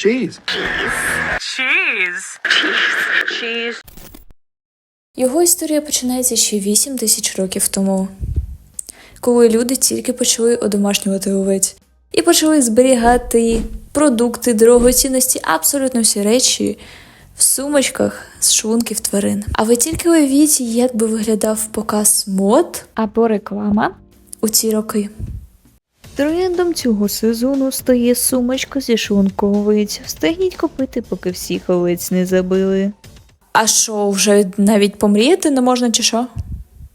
Cheese. Його історія починається ще 8 тисяч років тому, коли люди тільки почали одомашнювати овець і почали зберігати продукти, дорогоцінності, абсолютно всі речі в сумочках з шлунків тварин. А ви тільки уявіть, як би виглядав показ мод або реклама. у ці роки. Трендом цього сезону стає сумочка зі шлунку. Встигніть купити, поки всіх овець не забили. А що, вже навіть помріяти не можна чи що?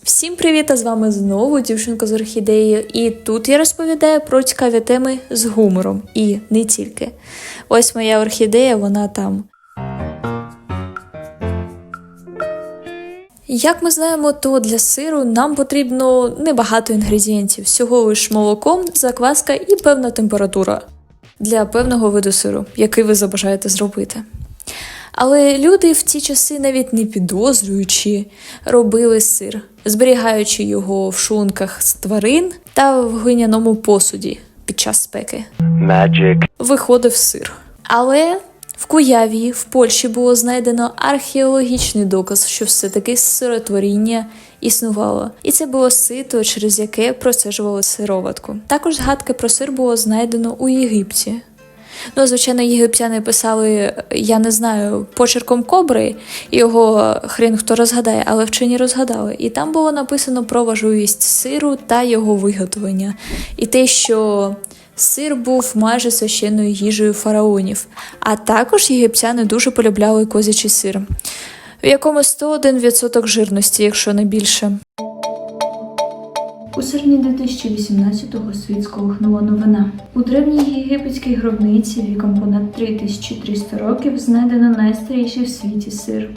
Всім привіт! А з вами знову дівчинка з орхідеєю, і тут я розповідаю про цікаві теми з гумором. І не тільки. Ось моя орхідея, вона там. Як ми знаємо, то для сиру нам потрібно небагато інгредієнтів, всього лиш молоко, закваска і певна температура для певного виду сиру, який ви забажаєте зробити. Але люди в ті часи, навіть не підозрюючи, робили сир, зберігаючи його в шлунках з тварин та в глиняному посуді під час спеки. Magic. Виходив сир. Але в Куявії в Польщі було знайдено археологічний доказ, що все-таки сиротворіння існувало, і це було сито, через яке процежували сироватку. Також згадки про сир було знайдено у Єгипті. Ну, звичайно, єгиптяни писали, я не знаю, почерком кобри, його хрін хто розгадає, але вчені розгадали. І там було написано про важливість сиру та його виготовлення, і те, що сир був майже священною їжею фараонів. А також єгиптяни дуже полюбляли козячий сир, в якому 101% жирності, якщо не більше. У серпні 2018-го світ сколихнула новина. У древній єгипетській гробниці віком понад 3300 років знайдено найстаріший в світі сир.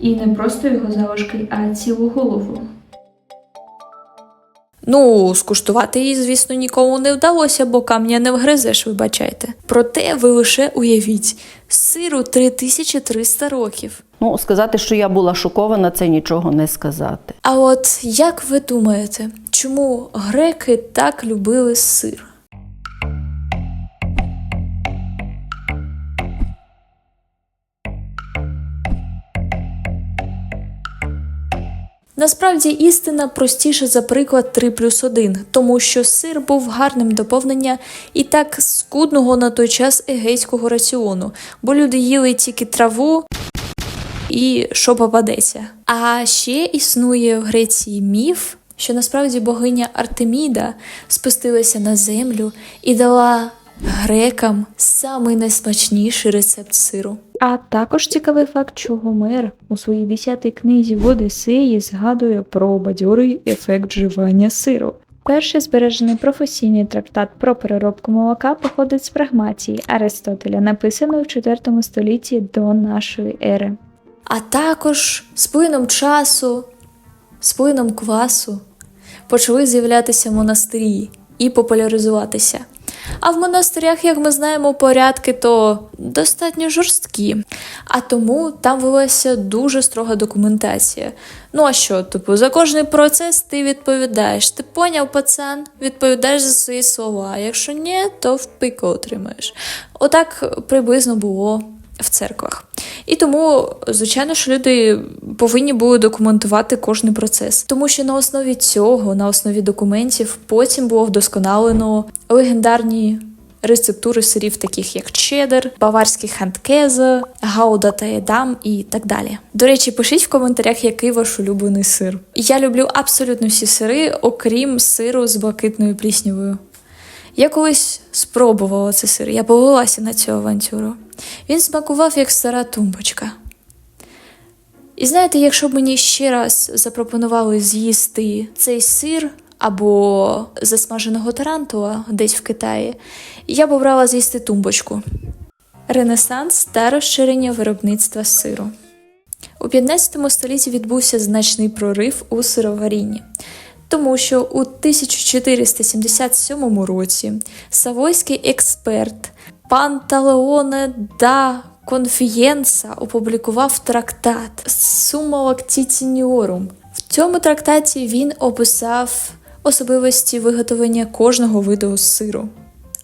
І не просто його залишки, а цілу голову. Ну, скуштувати її, звісно, нікому не вдалося, бо камня не вгризеш, вибачайте. Проте ви лише уявіть, сиру 3300 років. Ну, сказати, що я була шокована, це нічого не сказати. А от як ви думаєте, чому греки так любили сир? Насправді істина простіша за приклад 3 плюс 1, тому що сир був гарним доповнення і так скудного на той час егейського раціону, бо люди їли тільки траву і що попадеться. А ще існує в Греції міф, що насправді богиня Артеміда спустилася на землю і дала грекам самий найсмачніший рецепт сиру. А також цікавий факт, що Гомер у своїй 10 книзі в Одисеї згадує про бадьорий ефект вживання сиру. Перший збережений професійний трактат про переробку молока походить з прагматії Аристотеля, написаної в 4 столітті до нашої ери. А також з плином часу, з плином квасу почали з'являтися монастирі і популяризуватися. А в монастирях, як ми знаємо, порядки то достатньо жорсткі, а тому там велася дуже строга документація. Ну а що, типу, за кожний процес ти відповідаєш. Ти поняв, пацан, відповідаєш за свої слова. Якщо ні, то в пику отримаєш. Отак приблизно було в церквах. І тому, звичайно, що люди повинні були документувати кожний процес, тому що на основі цього, на основі документів, потім було вдосконалено легендарні рецептури сирів, таких як чедер, баварський ханткезе, гауда та едам і так далі. До речі, пишіть в коментарях, який ваш улюблений сир. Я люблю абсолютно всі сири, окрім сиру з блакитною пліснявою. Я колись спробувала цей сир, я повелася на цю авантюру. Він смакував як стара тумбочка. І знаєте, якщо б мені ще раз запропонували з'їсти цей сир або засмаженого тарантула десь в Китаї, я б обрала з'їсти тумбочку. Ренесанс та розширення виробництва сиру. У 15 столітті відбувся значний прорив у сироварінні, тому що у 1477 році савойський експерт Панталеоне да Конфієнса опублікував трактат Summa Lactitiorum. В цьому трактаті він описав особливості виготовлення кожного виду сиру.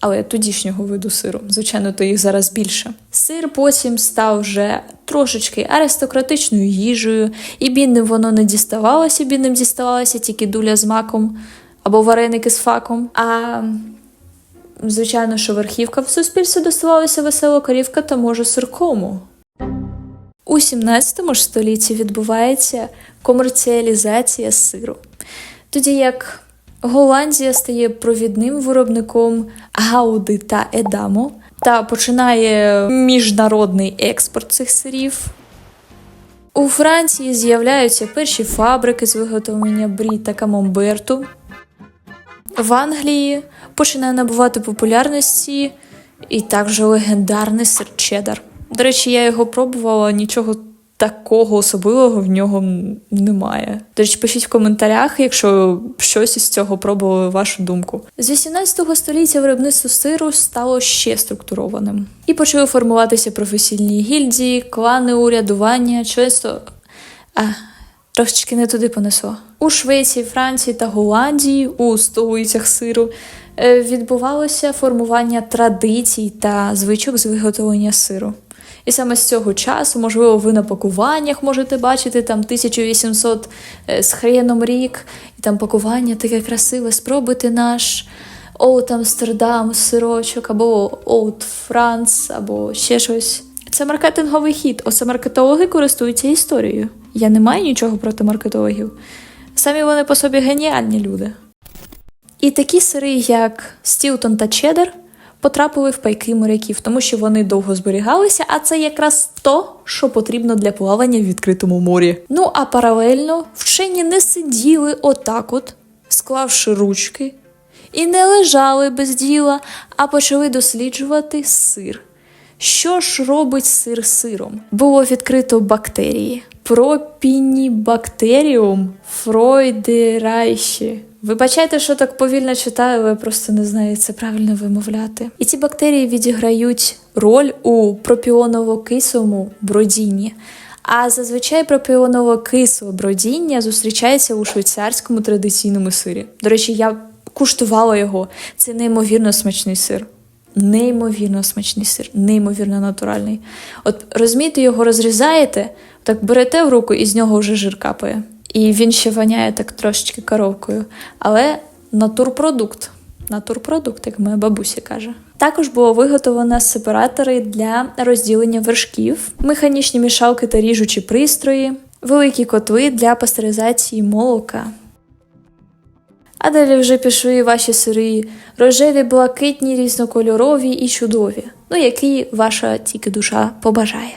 Але тодішнього виду сиру. Звичайно, то їх зараз більше. Сир потім став вже трошечки аристократичною їжею, і бідним воно не діставалося, бідним діставалося тільки дуля з маком або вареники з факом. А звичайно, що верхівка в суспільстві доставалася весела корівка та може сиркому. У 17 ж столітті відбувається комерціалізація сиру, тоді як Голландія стає провідним виробником гауди та едамо та починає міжнародний експорт цих сирів. У Франції з'являються перші фабрики з виготовлення брі та камамберту. В Англії починає набувати популярності і також легендарний сир чедар. До речі, я його пробувала, нічого такого особливого в нього немає. Речі, пишіть в коментарях, якщо щось із цього пробували вашу думку. З 18 століття виробництво сиру стало ще структурованим. І почали формуватися професійні гільдії, клани, урядування, членство. А, трошечки не туди понесло. У Швеції, Франції та Голландії у столицях сиру е, відбувалося формування традицій та звичок з виготовлення сиру. І саме з цього часу, можливо, ви на пакуваннях можете бачити там 1800 е, з хреном рік, і там пакування таке красиве, спробуйте наш Оут Амстердам, сирочок, або Оут Франц, або ще щось. Це маркетинговий хід, оце маркетологи користуються історією. Я не маю нічого проти маркетологів. Самі вони по собі геніальні люди. І такі сири, як Стілтон та Чеддер, потрапили в пайки моряків, тому що вони довго зберігалися, а це якраз то, що потрібно для плавання в відкритому морі. Ну а паралельно вчені не сиділи отак, от, склавши ручки, і не лежали без діла, а почали досліджувати сир. Що ж робить сир сиром? Було відкрито бактерії. Пропінібактеріум фройдерайші. Вибачайте, що так повільно читаю, але я просто не знаю як це правильно вимовляти. І ці бактерії відіграють роль у пропіоново-кислому бродінні. А зазвичай пропіоново-кисле бродіння зустрічається у швейцарському традиційному сирі. До речі, я куштувала його. Це неймовірно смачний сир. Неймовірно смачний сир, неймовірно натуральний. От розумієте, його розрізаєте, так берете в руку і з нього вже жир капає. І він ще воняє так трошечки коровкою. Але натурпродукт. Натурпродукт, як моя бабуся каже. Також було виготовлено сепаратори для розділення вершків, механічні мішалки та ріжучі пристрої, великі котли для пастеризації молока. А далі вже пішли ваші сири рожеві, блакитні, різнокольорові і чудові, ну які ваша тільки душа побажає.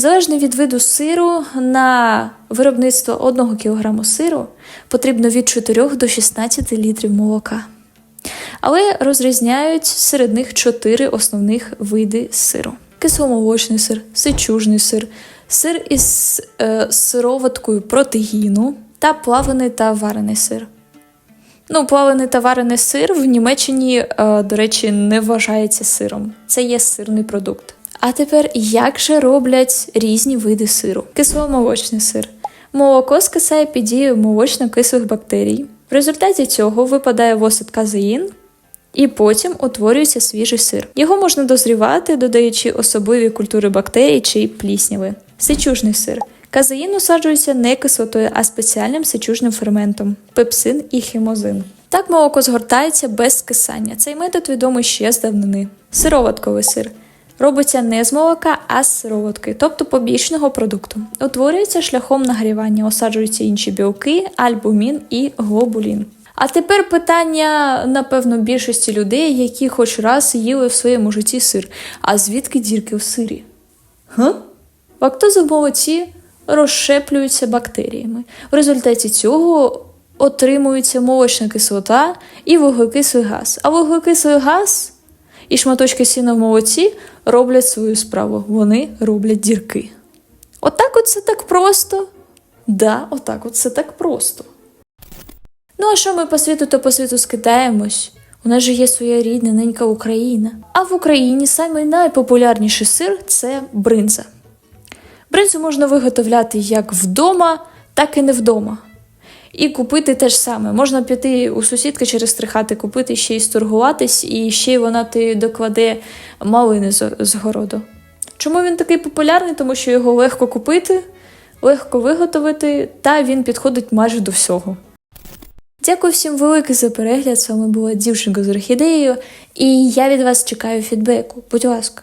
Залежно від виду сиру, на виробництво 1 кг сиру потрібно від 4 до 16 літрів молока. Але розрізняють серед них 4 основних види сиру: кисломолочний сир, сичужний сир, сир із е, сироваткою протеїну та плавлений та варений сир. Ну, плавлений та варений сир в Німеччині, е, до речі, не вважається сиром. Це є сирний продукт. А тепер як же роблять різні види сиру? Кисломолочний сир. Молоко скисає під дією молочно-кислих бактерій. В результаті цього випадає в осад казеїн, і потім утворюється свіжий сир. Його можна дозрівати, додаючи особливі культури бактерій чи плісняви. Сичужний сир. Казеїн усаджується не кислотою, а спеціальним сичужним ферментом пепсин і хемозин. Так молоко згортається без скисання. Цей метод відомий ще з давнини. Сироватковий сир. Робиться не з молока, а з сироватки, тобто побічного продукту. Утворюється шляхом нагрівання, осаджуються інші білки, альбумін і глобулін. А тепер питання, напевно, більшості людей, які хоч раз їли в своєму житті сир. А звідки дірки в сирі? Га? Лактоза в молоці розщеплюються бактеріями. В результаті цього отримується молочна кислота і вуглекислий газ. А вуглекислий газ і шматочки сіна в молоці роблять свою справу. Вони роблять дірки. Отак от це так просто. Да, отак от це так просто. Ну а що ми по світу то по світу скидаємось? У нас же є своя рідна ненька Україна. А в Україні самий найпопулярніший сир це бринза. Бринзу можна виготовляти як вдома, так і не вдома. І купити те ж саме. Можна піти у сусідки через три хати купити, ще й сторгуватись, і ще вона ти докладе малини з, городу. Чому він такий популярний? Тому що його легко купити, легко виготовити, та він підходить майже до всього. Дякую всім велике за перегляд. З вами була дівчинка з орхідеєю, і я від вас чекаю фідбеку. Будь ласка.